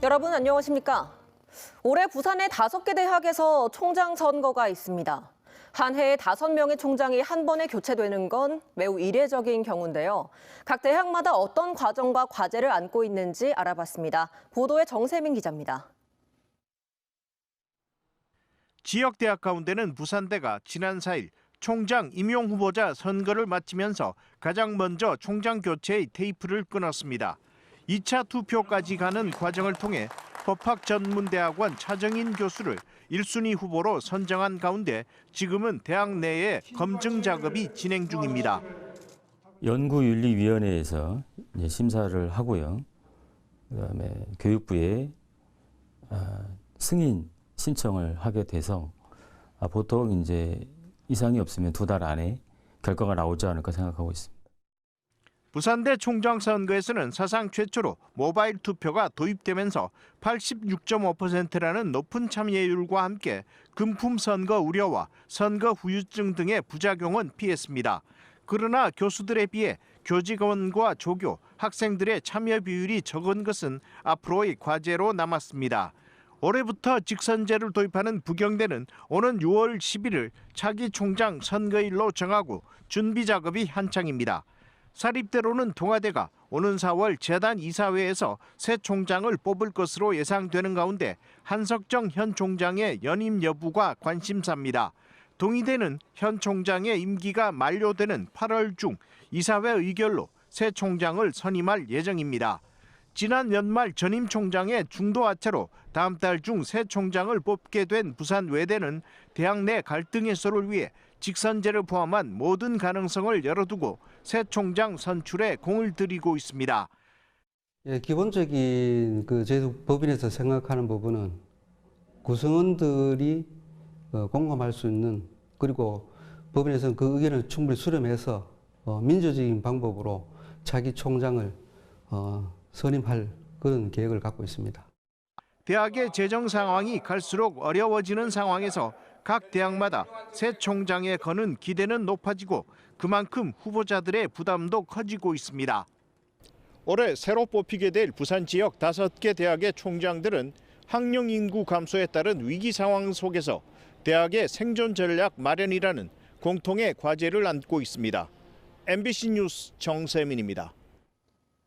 여러분 안녕하십니까? 올해 부산의 다섯 개 대학에서 총장 선거가 있습니다. 한 해에 다섯 명의 총장이 한 번에 교체되는 건 매우 이례적인 경우인데요. 각 대학마다 어떤 과정과 과제를 안고 있는지 알아봤습니다. 보도에 정세민 기자입니다. 지역 대학 가운데는 부산대가 지난 4일 총장 임용 후보자 선거를 마치면서 가장 먼저 총장 교체의 테이프를 끊었습니다. 2차 투표까지 가는 과정을 통해 법학전문대학원 차정인 교수를 1순위 후보로 선정한 가운데 지금은 대학 내에 검증 작업이 진행 중입니다. 연구윤리위원회에서 심사를 하고요. 그다음에 교육부에 아, 승인 신청을 하게 돼서 아, 보통 이제 이상이 없으면 두 달 안에 결과가 나오지 않을까 생각하고 있습니다. 부산대 총장 선거에서는 사상 최초로 모바일 투표가 도입되면서 86.5%라는 높은 참여율과 함께 금품 선거 우려와 선거 후유증 등의 부작용은 피했습니다. 그러나 교수들에 비해 교직원과 조교, 학생들의 참여 비율이 적은 것은 앞으로의 과제로 남았습니다. 올해부터 직선제를 도입하는 부경대는 오는 6월 11일 차기 총장 선거일로 정하고 준비 작업이 한창입니다. 사립대로는 동아대가 오는 4월 재단 이사회에서 새 총장을 뽑을 것으로 예상되는 가운데 한석정 현 총장의 연임 여부가 관심사입니다. 동의대는 현 총장의 임기가 만료되는 8월 중 이사회 의결로 새 총장을 선임할 예정입니다. 지난 연말 전임 총장의 중도 하차로 다음 달 중 새 총장을 뽑게 된 부산 외대는 대학 내 갈등 해소를 위해 직선제를 포함한 모든 가능성을 열어두고 새 총장 선출에 공을 들이고 있습니다. 예, 기본적인 그 저희 법인에서 생각하는 부분은 구성원들이 어, 공감할 수 있는 그리고 법인에서는 그 의견을 충분히 수렴해서 어, 민주적인 방법으로 차기 총장을 어, 선임할 그런 계획을 갖고 있습니다. 대학의 재정 상황이 갈수록 어려워지는 상황에서 각 대학마다 새 총장에 거는 기대는 높아지고 그만큼 후보자들의 부담도 커지고 있습니다. 올해 새로 뽑히게 될 부산 지역 다섯 개 대학의 총장들은 학령 인구 감소에 따른 위기 상황 속에서 대학의 생존 전략 마련이라는 공통의 과제를 안고 있습니다. MBC 뉴스 정세민입니다.